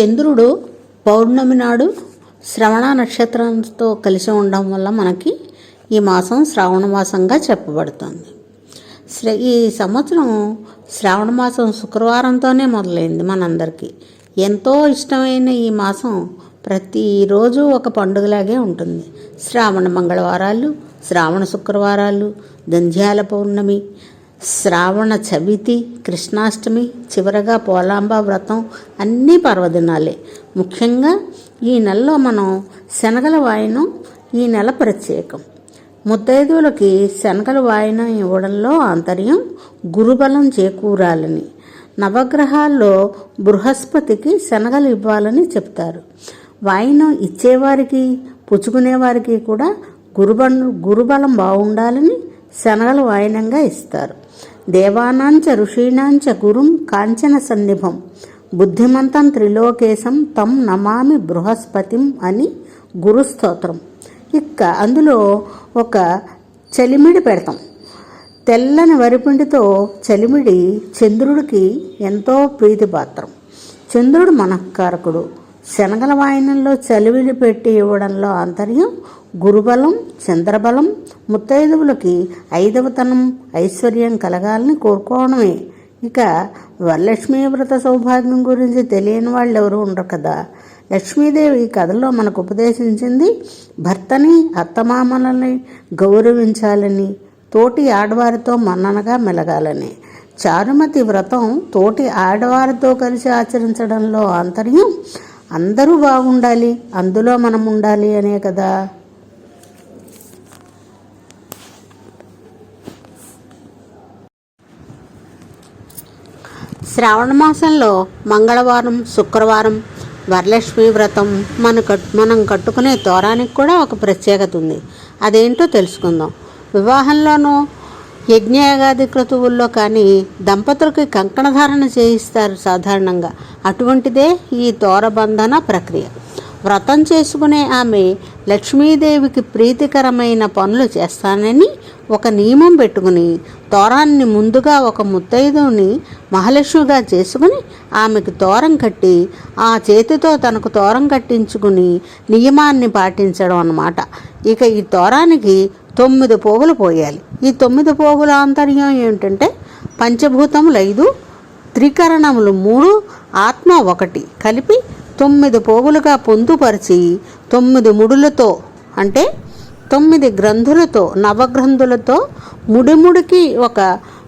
చంద్రుడు పౌర్ణమి నాడు శ్రవణ నక్షత్రంతో కలిసి ఉండడం వల్ల మనకి ఈ మాసం శ్రావణ మాసంగా చెప్పబడుతుంది. శ్ర- ఈ సంవత్సరం శ్రావణ మాసం శుక్రవారంతోనే మొదలైంది మనందరికీ. ఎంతో ఇష్టమైన ఈ మాసం ప్రతిరోజు ఒక పండుగలాగే ఉంటుంది. శ్రావణ మంగళవారాలు శ్రావణ శుక్రవారాలు దంధ్యాల పౌర్ణమి శ్రావణ చవితి కృష్ణాష్టమి చివరగా పోలాంబ వ్రతం అన్నీ పర్వదినాలే. ముఖ్యంగా ఈ నెలలో మనం శనగల వాయనం ఈ నెల ప్రత్యేకం. ముత్తైదువులకి శనగల వాయనం ఇవ్వడంలో ఆంతర్యం గురుబలం చేకూరాలని. నవగ్రహాల్లో బృహస్పతికి శనగలు ఇవ్వాలని చెప్తారు. వాయనం ఇచ్చేవారికి పుచ్చుకునేవారికి కూడా గురుబం గురుబలం బాగుండాలని శనగలు వాయనంగా ఇస్తారు. దేవానాంచ ఋషీణాంచ గురుం కాంచన సన్నిభం. బుద్ధిమంతం త్రిలోకేశం తం నమామి బృహస్పతిం అని గురుస్తోత్రం. ఇక్క అందులో ఒక చలిమిడి పెడతాం. తెల్లని వరిపిండితో చలిమిడి చంద్రుడికి ఎంతో ప్రీతిపాత్రం. చంద్రుడు మనఃకారకుడు. శనగల వాయనంలో చలివిలు పెట్టి ఇవ్వడంలో ఆంతర్యం గురుబలం చంద్రబలం ముత్తైదువులకి ఐదవతనం ఐశ్వర్యం కలగాలని కోరుకోవడమే. ఇక వరలక్ష్మీ వ్రత సౌభాగ్యం గురించి తెలియని వాళ్ళు ఎవరు ఉండరు కదా లక్ష్మీదేవి ఈ కథలో మనకు ఉపదేశించింది భర్తని అత్తమామలని గౌరవించాలని తోటి ఆడవారితో మన్ననగా మెలగాలని. చారుమతి వ్రతం తోటి ఆడవారితో కలిసి ఆచరించడంలో ఆంతర్యం అందరూ బాగుండాలి అందులో మనం ఉండాలి అనే కదా. శ్రావణ మాసంలో మంగళవారం శుక్రవారం వరలక్ష్మి వ్రతం మన కట్ మనం కట్టుకునే తోరానికి కూడా ఒక ప్రత్యేకత ఉంది. అదేంటో తెలుసుకుందాం. వివాహంలోనూ యజ్ఞయాగాది క్రతువుల్లో కానీ దంపతులకి కంకణధారణ చేయిస్తారు సాధారణంగా. అటువంటిదే ఈ తోరబంధన ప్రక్రియ. వ్రతం చేసుకునే ఆమె లక్ష్మీదేవికి ప్రీతికరమైన పనులు చేస్తానని ఒక నియమం పెట్టుకుని తోరాన్ని ముందుగా ఒక ముత్తైదుని మహాలక్ష్మిగా చేసుకుని ఆమెకు తోరం కట్టి ఆ చేతితో తనకు తోరం కట్టించుకుని నియమాన్ని పాటించడం అన్నమాట. ఇక ఈ తోరానికి తొమ్మిది పోగులు పోయాలి. ఈ తొమ్మిది పోగుల ఆంతర్యం ఏంటంటే పంచభూతములు ఐదు త్రికరణములు మూడు ఆత్మ ఒకటి. కలిపి తొమ్మిది పోగులుగా పొందుపరిచి తొమ్మిది ముడులతో అంటే తొమ్మిది గ్రంథులతో నవగ్రంథులతో ముడిముడికి ఒక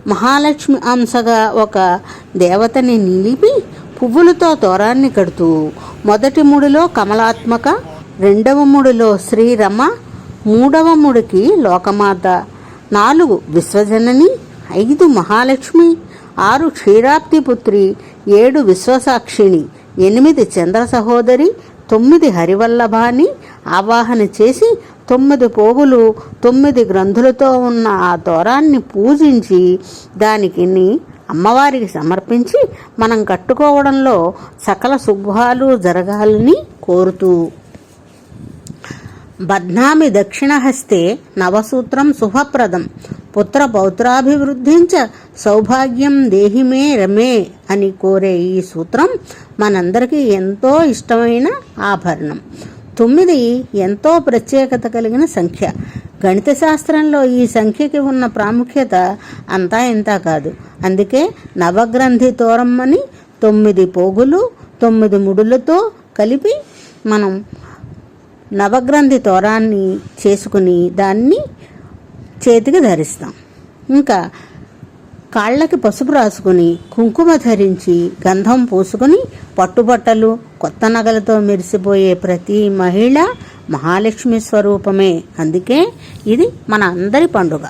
మహాలక్ష్మి అంశగా ఒక దేవతని నిలిపి పువ్వులతో తోరాన్ని కడుతూ మొదటి ముడిలో కమలాత్మక రెండవ ముడిలో శ్రీరమ మూడవ ముడికి లోకమాత నాలుగు విశ్వజనని ఐదు మహాలక్ష్మి ఆరు క్షీరాప్తిపుత్రి ఏడు విశ్వసాక్షిణి ఎనిమిది చంద్ర సహోదరి తొమ్మిది హరివల్లభాని ఆవాహన చేసి తొమ్మిది పోగులు తొమ్మిది గ్రంథులతో ఉన్న ఆ తోరాన్ని పూజించి దానికి అమ్మవారికి సమర్పించి మనం కట్టుకోవడంలో సకల శుభాలు జరగాలని కోరుతూ బద్నామి దక్షిణహస్తే నవసూత్రం శుభప్రదం పుత్ర పౌత్రాభివృద్ధించ సౌభాగ్యం దేహిమే రమే అని కోరే ఈ సూత్రం మనందరికీ ఎంతో ఇష్టమైన ఆభరణం. తొమ్మిది ఎంతో ప్రత్యేకత కలిగిన సంఖ్య. గణిత శాస్త్రంలో ఈ సంఖ్యకి ఉన్న ప్రాముఖ్యత అంతా ఇంతా కాదు. అందుకే నవగ్రంథి తోరమ్మని తొమ్మిది పోగులు తొమ్మిది ముడులతో కలిపి మనం నవగ్రంథి తోరాన్ని చేసుకుని దాన్ని చేతికి ధరిస్తాం. ఇంకా కాళ్ళకి పసుపు రాసుకుని కుంకుమ ధరించి గంధం పూసుకుని పట్టుబట్టలు కొత్త నగలతో మెరిసిపోయే ప్రతి మహిళ మహాలక్ష్మి స్వరూపమే. అందుకే ఇది మన అందరి పండుగ.